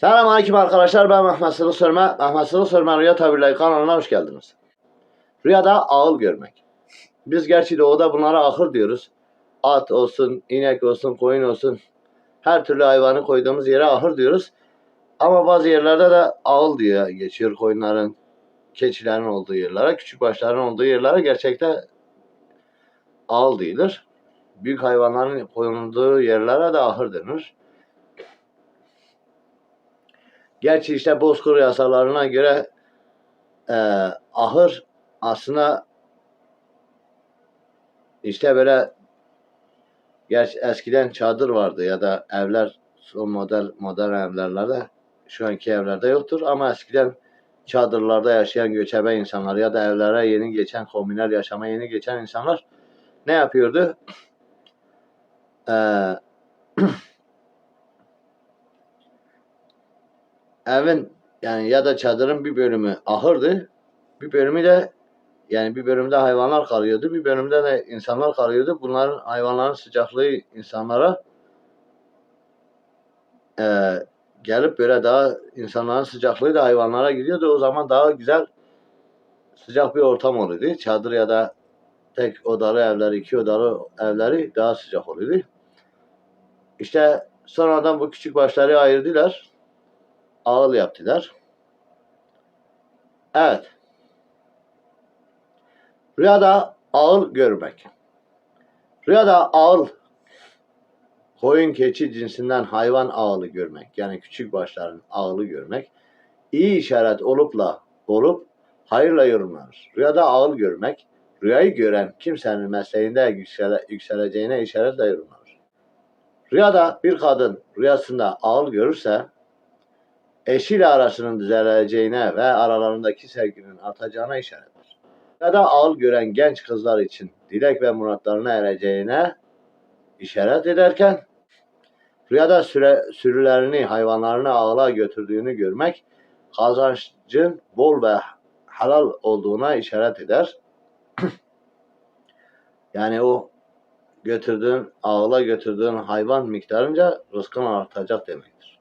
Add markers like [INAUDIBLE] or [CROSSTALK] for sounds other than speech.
Selamünaleyküm arkadaşlar. Ben Mehmet Sılı Sörme. Mehmet Sılı Sörme Rüya Tabirleri kanalına hoş geldiniz. Rüyada ağıl görmek. Biz gerçi doğuda bunlara ahır diyoruz. At olsun, inek olsun, koyun olsun. Her türlü hayvanı koyduğumuz yere ahır diyoruz. Ama bazı yerlerde de ağıl diye geçiyor koyunların, keçilerin olduğu yerlere, küçük başların olduğu yerlere gerçekte ağıl değildir. Büyük hayvanların koyulduğu yerlere de ahır denir. Gerçi işte Bozkır yasalarına göre e, ahır aslında işte böyle gerçi eskiden çadır vardı ya da evler son model modern evlerlerde şu anki evlerde yoktur ama eskiden çadırlarda yaşayan göçebe insanlar ya da evlere yeni geçen komünel yaşama yeni geçen insanlar ne yapıyordu? Eee [CLEARS THROAT] evin yani ya da çadırın bir bölümü ahırdı. Bir bölümü de yani bir bölümde hayvanlar kalıyordu. Bir bölümde de insanlar kalıyordu. Bunların hayvanların sıcaklığı insanlara eee, gelip böyle daha insanların sıcaklığı da hayvanlara gidiyordu. O zaman daha güzel sıcak bir ortam oluyordu. Çadır ya da tek odalı evler, iki odalı evleri daha sıcak oluyordu. İşte sonradan bu küçük başları ayırdılar ağıl yaptılar. Evet. Rüyada ağıl görmek. Rüyada ağıl koyun keçi cinsinden hayvan ağılı görmek yani küçük başların ağılı görmek iyi işaret olupla olup hayırla yorumlanır. Rüyada ağıl görmek rüyayı gören kimsenin mesleğinde yüksele, yükseleceğine işaretle yorumlanır. Rüyada bir kadın rüyasında ağıl görürse eşiyle arasının düzeleceğine ve aralarındaki sevginin artacağına işarettir. Ya da ağıl gören genç kızlar için dilek ve muratlarına ereceğine işaret ederken rüyada süre, sürülerini, hayvanlarını ağıla götürdüğünü görmek kazancın bol ve halal olduğuna işaret eder. [CLEARS THROAT] yani o götürdüğün, ağıla götürdüğün hayvan miktarınca rızkın artacak demektir.